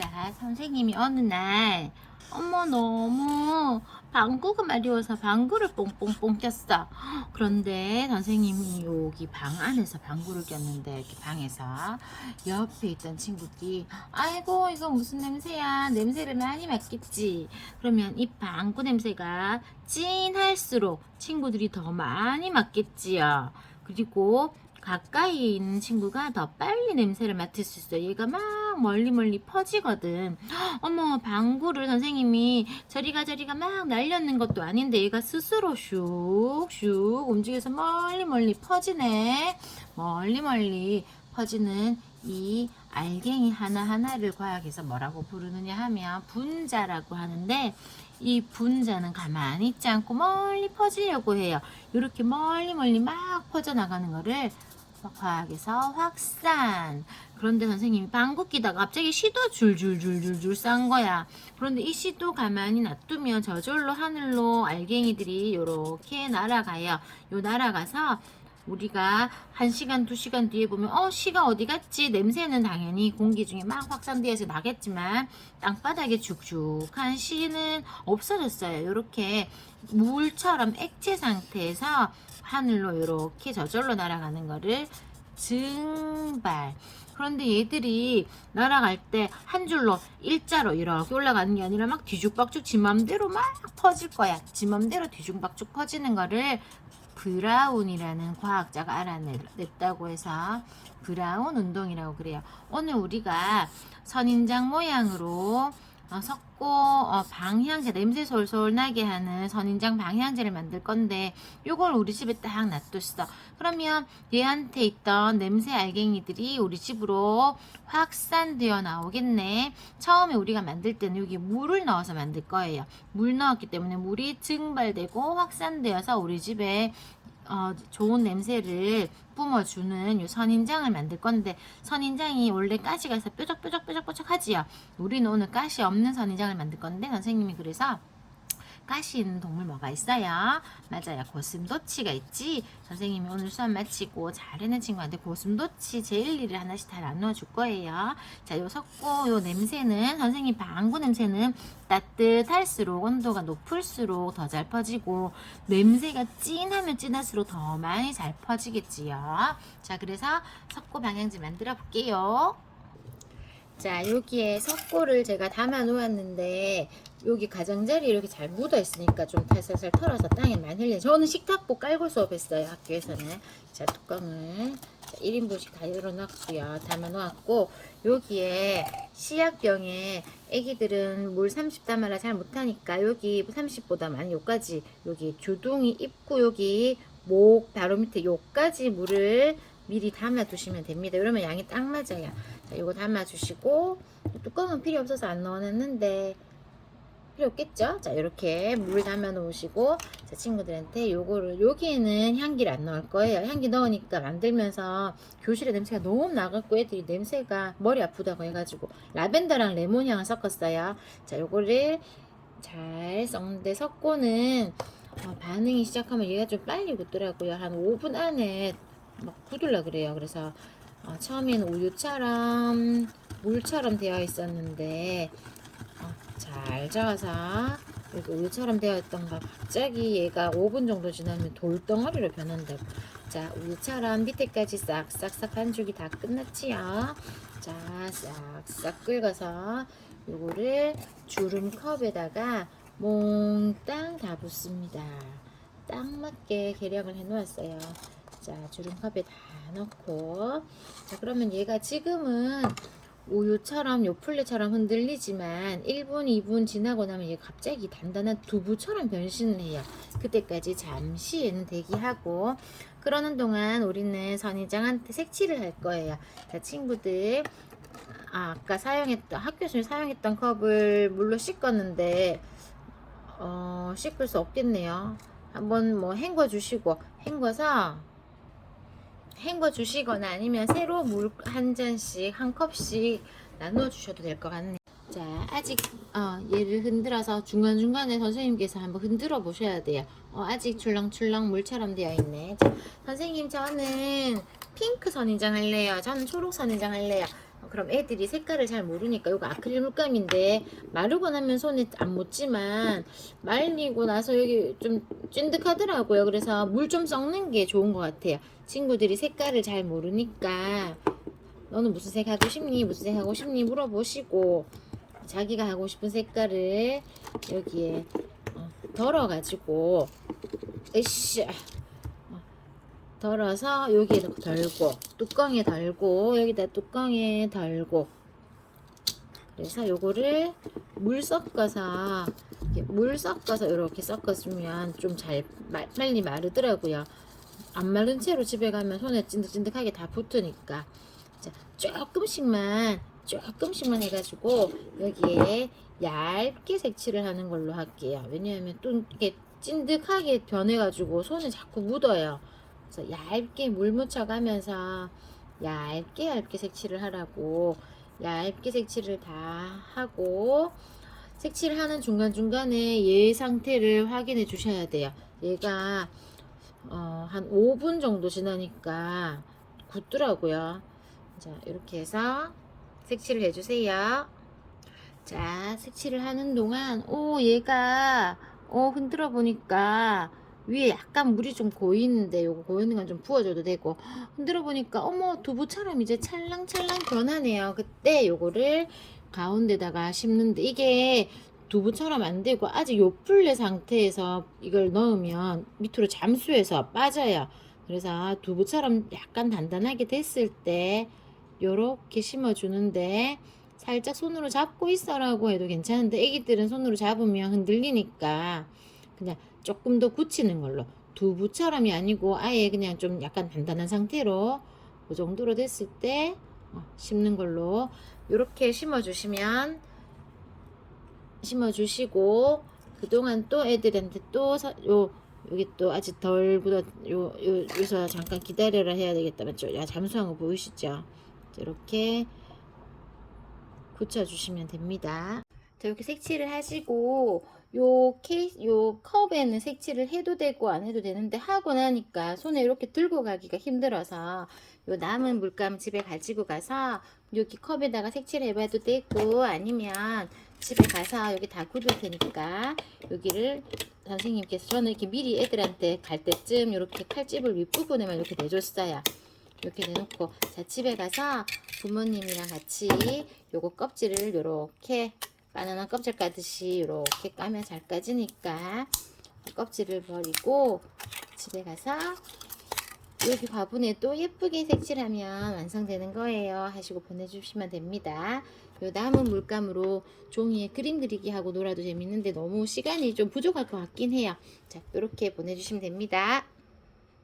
자, 선생님이 어느 날 어머 너무 방구가 마려워서 방구를 뽕뽕뽕 꼈어. 그런데 선생님이 여기 방 안에서 방구를 꼈는데 이렇게 방에서 옆에 있던 친구들이 아이고 이거 무슨 냄새야 냄새를 많이 맡겠지. 그러면 이 방구 냄새가 진할수록 친구들이 더 많이 맡겠지요. 그리고 가까이 있는 친구가 더 빨리 냄새를 맡을 수 있어. 얘가 막 멀리 멀리 퍼지거든. 어머, 방구를 선생님이 저리가 저리가 막 날렸는 것도 아닌데 얘가 스스로 슉슉 움직여서 멀리 멀리 퍼지네. 멀리 멀리 퍼지는 이 알갱이 하나하나를 과학에서 뭐라고 부르느냐 하면 분자라고 하는데 이 분자는 가만히 있지 않고 멀리 퍼지려고 해요. 이렇게 멀리 멀리 막 퍼져나가는 거를 과학에서 확산. 그런데 선생님이 방구 끼다가 갑자기 시도 줄줄줄줄줄 싼 거야. 그런데 이 시도 가만히 놔두면 저절로 하늘로 알갱이들이 요렇게 날아가요. 요 날아가서 우리가 한 시간, 두 시간 뒤에 보면 어 시가 어디 갔지? 냄새는 당연히 공기 중에 막 확산되어서 나겠지만 땅바닥에 죽죽한 시는 없어졌어요. 이렇게 물처럼 액체 상태에서 하늘로 이렇게 저절로 날아가는 거를 증발. 그런데 얘들이 날아갈 때 한 줄로 일자로 이렇게 올라가는 게 아니라 막 뒤죽박죽 지 맘대로 막 퍼질 거야. 지 맘대로 뒤죽박죽 퍼지는 거를 브라운이라는 과학자가 알아냈다고 해서 브라운 운동이라고 그래요. 오늘 우리가 선인장 모양으로 어, 섞고 어, 방향제 냄새 솔솔 나게 하는 선인장 방향제를 만들 건데 요걸 우리 집에 딱 놔뒀어. 그러면 얘한테 있던 냄새 알갱이들이 우리 집으로 확산되어 나오겠네. 처음에 우리가 만들 때는 여기 물을 넣어서 만들 거예요. 물 넣었기 때문에 물이 증발되고 확산되어서 우리 집에 어, 좋은 냄새를 뿜어주는 요 선인장을 만들 건데 선인장이 원래 가시가 있어 뾰족뾰족뾰족뾰족 하지요. 우리는 오늘 가시 없는 선인장을 만들 건데 선생님이 그래서 가시 있는 동물 뭐가 있어요? 맞아요. 고슴도치가 있지. 선생님이 오늘 수업 마치고 잘하는 친구한테 고슴도치 제일리를 하나씩 다 나누어 줄 거예요. 자, 요 섞고 요 냄새는 선생님 방구 냄새는 따뜻할수록 온도가 높을수록 더 잘 퍼지고 냄새가 진하면 진할수록 더 많이 잘 퍼지겠지요. 자, 그래서 석고 방향제 만들어 볼게요. 자, 여기에 석고를 제가 담아 놓았는데 여기 가장자리 이렇게 잘 묻어 있으니까 좀 살살살 털어서 땅에 많이 흘려. 저는 식탁보 깔고 수업했어요 학교에서는. 자 뚜껑을 자, 1인분씩 다 열어놨고요. 담아 놓았고 여기에 시약병에 애기들은 물 30 담아라 잘 못하니까 여기 30보다 많이 요까지 여기 주둥이 입구 여기 목 바로 밑에 요까지 물을 미리 담아 두시면 됩니다. 이러면 양이 딱 맞아요. 자, 요거 담아 주시고 뚜껑은 필요 없어서 안 넣어놨는데 필요 없겠죠? 자, 이렇게 물 담아 놓으시고 자, 친구들한테 요거를 여기에는 향기를 안 넣을 거예요. 향기 넣으니까 만들면서 교실에 냄새가 너무 나갖고 애들이 냄새가 머리 아프다고 해가지고 라벤더랑 레몬 향을 섞었어요. 자, 요거를 잘 섞는데 섞고는 어, 반응이 시작하면 얘가 좀 빨리 굳더라고요. 한 5분 안에 막 굳을라 그래요. 그래서 어, 처음에는 우유처럼 물처럼 되어 있었는데 어, 잘 저어서 이렇게 우유처럼 되어 있던가 갑자기 얘가 5분 정도 지나면 돌덩어리로 변한다고. 자 우유처럼 밑에까지 싹싹싹 반죽이 다 끝났지요. 자 싹싹 긁어서 요거를 주름 컵에다가 몽땅 다 붓습니다. 딱 맞게 계량을 해 놓았어요. 자, 주름 컵에 다 넣고. 자, 그러면 얘가 지금은 우유처럼 요플레처럼 흔들리지만 1분, 2분 지나고 나면 얘 갑자기 단단한 두부처럼 변신을 해요. 그때까지 잠시에는 대기하고 그러는 동안 우리는 선인장한테 색칠을 할 거예요. 자, 친구들. 아, 아까 사용했던 학교에서 사용했던 컵을 물로 씻었는데 어, 씻을 수 없겠네요. 한번 뭐 헹궈 주시고 헹궈서 헹궈 주시거나 아니면 새로 물 한 잔씩 한 컵씩 나누어 주셔도 될 것 같네요. 자, 아직 어, 얘를 흔들어서 중간 중간에 선생님께서 한번 흔들어 보셔야 돼요. 어, 아직 출렁출렁 물처럼 되어 있네. 자, 선생님 저는 핑크 선인장 할래요. 저는 초록 선인장 할래요. 그럼 애들이 색깔을 잘 모르니까 이거 아크릴 물감인데 마르고 나면 손에 안 묻지만 말리고 나서 여기 좀 찐득하더라고요. 그래서 물 좀 섞는 게 좋은 것 같아요. 친구들이 색깔을 잘 모르니까 너는 무슨 색 하고 싶니? 무슨 색 하고 싶니? 물어보시고 자기가 하고 싶은 색깔을 여기에 어, 덜어가지고 으쌰 어, 덜어서 여기에 덜고 뚜껑에 덜고 여기다 뚜껑에 덜고 그래서 요거를 물 섞어서 이렇게 물 섞어서 이렇게 섞어주면 좀 잘 빨리 마르더라고요. 안 마른 채로 집에 가면 손에 찐득찐득하게 다 붙으니까 자 조금씩만 조금씩만 해가지고 여기에 얇게 색칠을 하는 걸로 할게요. 왜냐하면 또 이게 찐득하게 변해가지고 손에 자꾸 묻어요. 그래서 얇게 물 묻혀가면서 얇게 얇게 색칠을 하라고 얇게 색칠을 다 하고 색칠을 하는 중간중간에 얘 상태를 확인해 주셔야 돼요. 얘가 어, 한 5분 정도 지나니까 굳더라고요. 자, 이렇게 해서 색칠을 해주세요. 자, 색칠을 하는 동안, 오, 얘가, 어, 흔들어 보니까, 위에 약간 물이 좀 고이는데, 요거 고이는 건 좀 부어줘도 되고, 흔들어 보니까, 어머, 두부처럼 이제 찰랑찰랑 변하네요. 그때 요거를 가운데다가 심는데, 이게 두부처럼 안 되고, 아직 요플레 상태에서 이걸 넣으면 밑으로 잠수해서 빠져요. 그래서 두부처럼 약간 단단하게 됐을 때, 요렇게 심어주는데 살짝 손으로 잡고 있어라고 해도 괜찮은데 애기들은 손으로 잡으면 흔들리니까 그냥 조금 더 굳히는 걸로 두부처럼이 아니고 아예 그냥 좀 약간 단단한 상태로 그 정도로 됐을 때 어, 심는 걸로 요렇게 심어주시면 심어주시고 그동안 또 애들한테 또요 여기 또 아직 덜 굳어 요, 요, 여기서 잠깐 기다려라 해야 되겠다 맞죠? 야 잠수한 거 보이시죠? 이렇게 붙여주시면 됩니다. 자, 이렇게 색칠을 하시고 요 케이스, 요 컵에는 색칠을 해도 되고 안 해도 되는데 하고 나니까 손에 이렇게 들고 가기가 힘들어서 요 남은 물감 집에 가지고 가서 여기 컵에다가 색칠 해 봐도 되고 아니면 집에 가서 여기 다 굳을 테니까 여기를 선생님께서 저는 이렇게 미리 애들한테 갈 때쯤 이렇게 칼집을 윗부분에만 이렇게 내줬어요. 이렇게 내놓고 자 집에 가서 부모님이랑 같이 요거 껍질을 요렇게 바나나 껍질 까듯이 요렇게 까면 잘 까지니까 껍질을 버리고 집에 가서 여기 화분에 또 예쁘게 색칠하면 완성되는 거예요. 하시고 보내주시면 됩니다. 요 남은 물감으로 종이에 그림 그리기 하고 놀아도 재밌는데 너무 시간이 좀 부족할 것 같긴 해요. 자 이렇게 보내주시면 됩니다